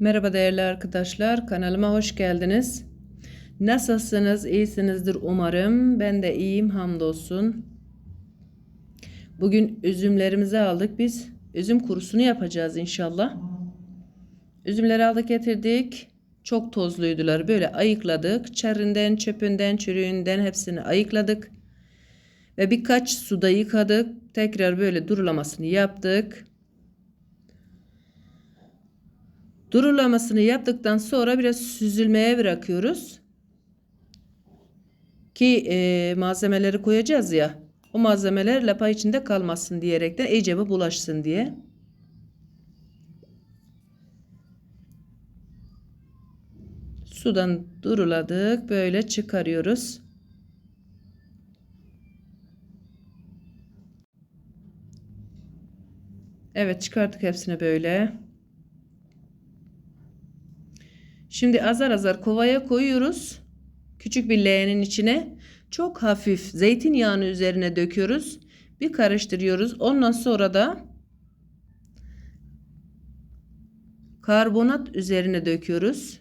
Merhaba değerli arkadaşlar, kanalıma hoş geldiniz. Nasılsınız? İyisinizdir umarım. Ben de iyiyim hamdolsun. Bugün üzümlerimizi aldık biz. Üzüm kurusunu yapacağız inşallah. Üzümleri aldık getirdik. Çok tozluydular. Böyle ayıkladık. Çarından, çöpünden, çürüğünden hepsini ayıkladık. Ve birkaç suda yıkadık. Tekrar böyle durulamasını yaptık. Durulamasını yaptıktan sonra biraz süzülmeye bırakıyoruz. Ki e, malzemeleri koyacağız ya. O malzemeler lapa içinde kalmasın diyerekten bir bulaşsın diye. Sudan duruladık. Böyle çıkarıyoruz. Evet çıkarttık hepsini böyle. Şimdi azar azar kovaya koyuyoruz. Küçük bir leğenin içine çok hafif zeytinyağını üzerine döküyoruz. Bir karıştırıyoruz. Ondan sonra da karbonat üzerine döküyoruz.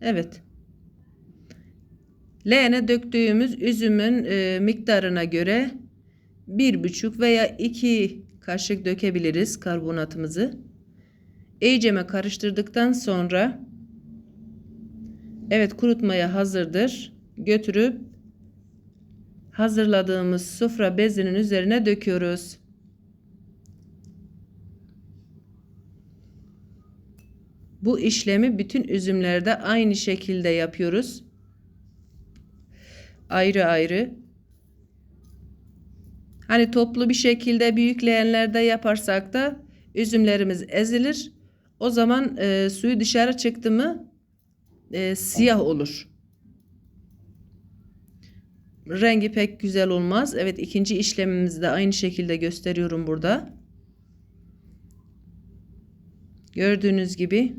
Evet. Leğene döktüğümüz üzümün e, miktarına göre bir buçuk veya iki kaşık dökebiliriz karbonatımızı. İyiceme karıştırdıktan sonra evet kurutmaya hazırdır. Götürüp hazırladığımız sofra bezinin üzerine döküyoruz. Bu işlemi bütün üzümlerde aynı şekilde yapıyoruz. Ayrı ayrı. Hani toplu bir şekilde büyük leğenlerde yaparsak da üzümlerimiz ezilir. O zaman e, suyu dışarı çıktı mı e, siyah olur. Rengi pek güzel olmaz. Evet ikinci işlemimizi de aynı şekilde gösteriyorum burada. Gördüğünüz gibi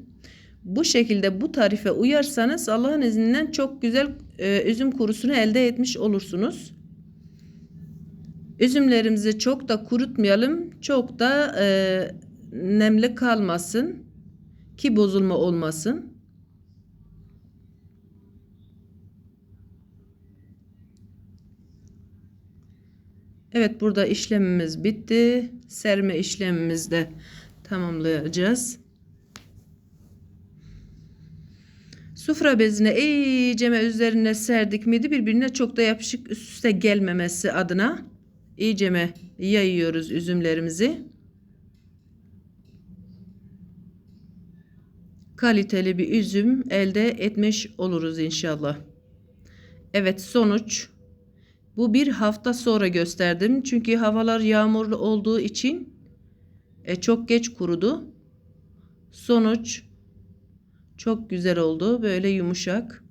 bu şekilde bu tarife uyarsanız Allah'ın izniyle çok güzel e, üzüm kurusunu elde etmiş olursunuz. Üzümlerimizi çok da kurutmayalım. Çok da e, nemli kalmasın. Ki bozulma olmasın. Evet burada işlemimiz bitti. Serme işlemimizi de tamamlayacağız. Sufra bezine iyiceme üzerine serdik miydi birbirine çok da yapışık üst üste gelmemesi adına iyiceme yayıyoruz üzümlerimizi. Kaliteli bir üzüm elde etmiş oluruz inşallah. Evet sonuç bu bir hafta sonra gösterdim. Çünkü havalar yağmurlu olduğu için e, çok geç kurudu. Sonuç çok güzel oldu. Böyle yumuşak.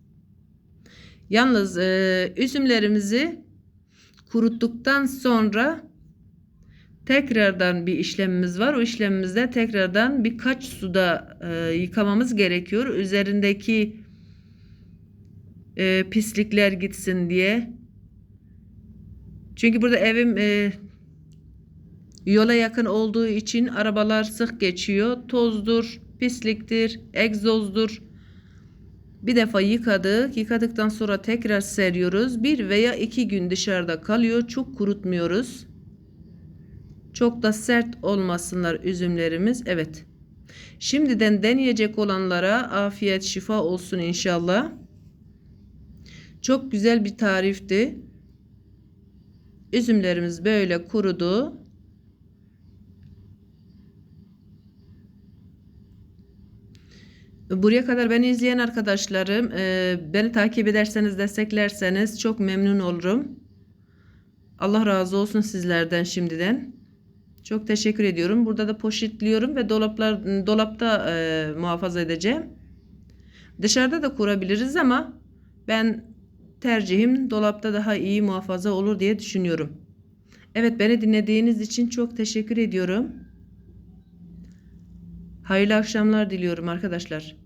Yalnız e, üzümlerimizi kuruttuktan sonra tekrardan bir işlemimiz var. O işlemimizde tekrardan birkaç suda e, yıkamamız gerekiyor. Üzerindeki e, pislikler gitsin diye. Çünkü burada evim e, yola yakın olduğu için arabalar sık geçiyor. Tozdur, pisliktir, egzozdur. Bir defa yıkadık. Yıkadıktan sonra tekrar seriyoruz. Bir veya iki gün dışarıda kalıyor. Çok kurutmuyoruz. Çok da sert olmasınlar üzümlerimiz. Evet. Şimdiden deneyecek olanlara afiyet şifa olsun inşallah. Çok güzel bir tarifti. Üzümlerimiz böyle kurudu. Buraya kadar beni izleyen arkadaşlarım, e, beni takip ederseniz, desteklerseniz çok memnun olurum. Allah razı olsun sizlerden şimdiden. Çok teşekkür ediyorum. Burada da poşetliyorum ve dolaplar dolapta e, muhafaza edeceğim. Dışarıda da kurabiliriz ama ben tercihim dolapta daha iyi muhafaza olur diye düşünüyorum. Evet beni dinlediğiniz için çok teşekkür ediyorum. Hayırlı akşamlar diliyorum arkadaşlar.